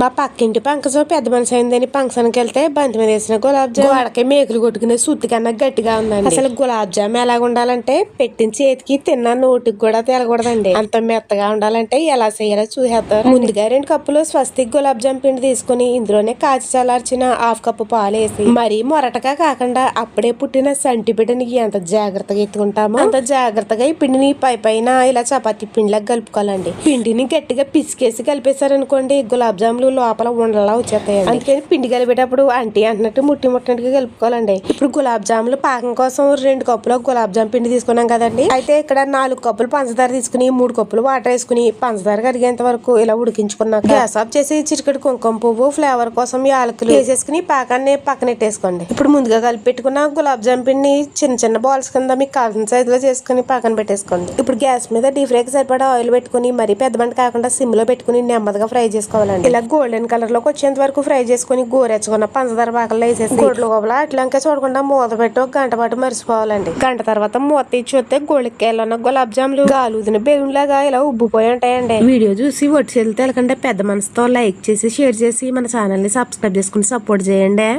మా పక్కింటి పంకజం పెద్ద మనిషి అయిందని ఫంక్షన్కి వెళ్తే బంతి మీద వేసిన గులాబ్ జామ్. వాడకి మేకులు కొట్టుకునే సుత్తి కన్నా గట్టిగా ఉందండి. అసలు గులాబ్ జామ్ ఎలాగ ఉండాలంటే పెట్టిన చేతికి తిన్న నోటికి కూడా తెలకూడదండి. అంత మెత్తగా ఉండాలంటే ఎలా చేయాలో చూసేస్తారు ముందుగా రెండు కప్పులు స్వస్తిక్ గులాబ్ జామ్ పిండి తీసుకుని ఇందులోనే కాచి చల్లార్చిన హాఫ్ కప్పు పాలు వేసి మరీ మొరటగా కాకుండా అప్పుడే పుట్టిన సంటి బిడ్డని ఎంత జాగ్రత్తగా ఎత్తుకుంటామో అంత జాగ్రత్తగా ఈ పిండిని పై పైన ఇలా చపాతీ పిండిలాగా కలుపుకోవాలండి. పిండిని గట్టిగా పిసికేసి కలిపేశారనుకోండి గులాబ్ జాములు లోపల ఉండలా వచ్చేస్తాయి అందుకని పిండి కలిపేటప్పుడు అంటే అంటున్నట్టు ముట్టి ముట్టినట్టుగా కలుపుకోవాలండి. ఇప్పుడు గులాబ్ జాములు పాకం కోసం రెండు కప్పులు గులాబ్ జామ్ పిండి తీసుకున్నాం కదండి. అయితే ఇక్కడ నాలుగు కప్పులు పంచదార తీసుకుని మూడు కప్పులు వాటర్ వేసుకుని పంచదార కరిగేంత వరకు ఇలా ఉడికించుకున్నాక గ్యాస్ ఆఫ్ చేసి చిటికటి కుంకుమ పువ్వు ఫ్లేవర్ కోసం యాలకులు వేసేసుకుని పాకాన్ని పక్కనెట్టేసుకోండి ఇప్పుడు ముందుగా కలిపి పెట్టుకున్న గులాబ్ జామ్ పిండిని చిన్న చిన్న బాల్స్ కింద మీకు కాల్సిన సైజు లో చేసుకుని పక్కన పెట్టేసుకోండి. ఇప్పుడు గ్యాస్ మీద డీప్ ఫ్రైకి సరిపడా ఆయిల్ పెట్టుకుని మరీ పెద్ద బండి కాకుండా సిమ్లో పెట్టుకుని నెమ్మదిగా ఫ్రై చేసుకోవాలండి. ఇలా గోల్డెన్ కలర్లోకి వచ్చేంత వరకు ఫ్రై చేసుకుని గోరెచ్చుకున్న పంచదార పాకల్లో వేసేసి గోడ్లు గోబల అట్లా చూడకుండా మూత పెట్టి ఒక గంట పాటు మరిచిపోవాలండి గంట తర్వాత మూత తీసి వస్తే గోళికాయలు ఉన్న గులాబ్ జాములు గాలుదిన బెలూన్ లాగా ఇలా ఉబ్బిపోయి ఉంటాయండి. వీడియో చూసి ఒట్టి తెలకంటే పెద్ద మనసుతో లైక్ చేసి షేర్ చేసి మన ఛానల్ని సబ్స్క్రైబ్ చేసుకుని సపోర్ట్ చేయండి.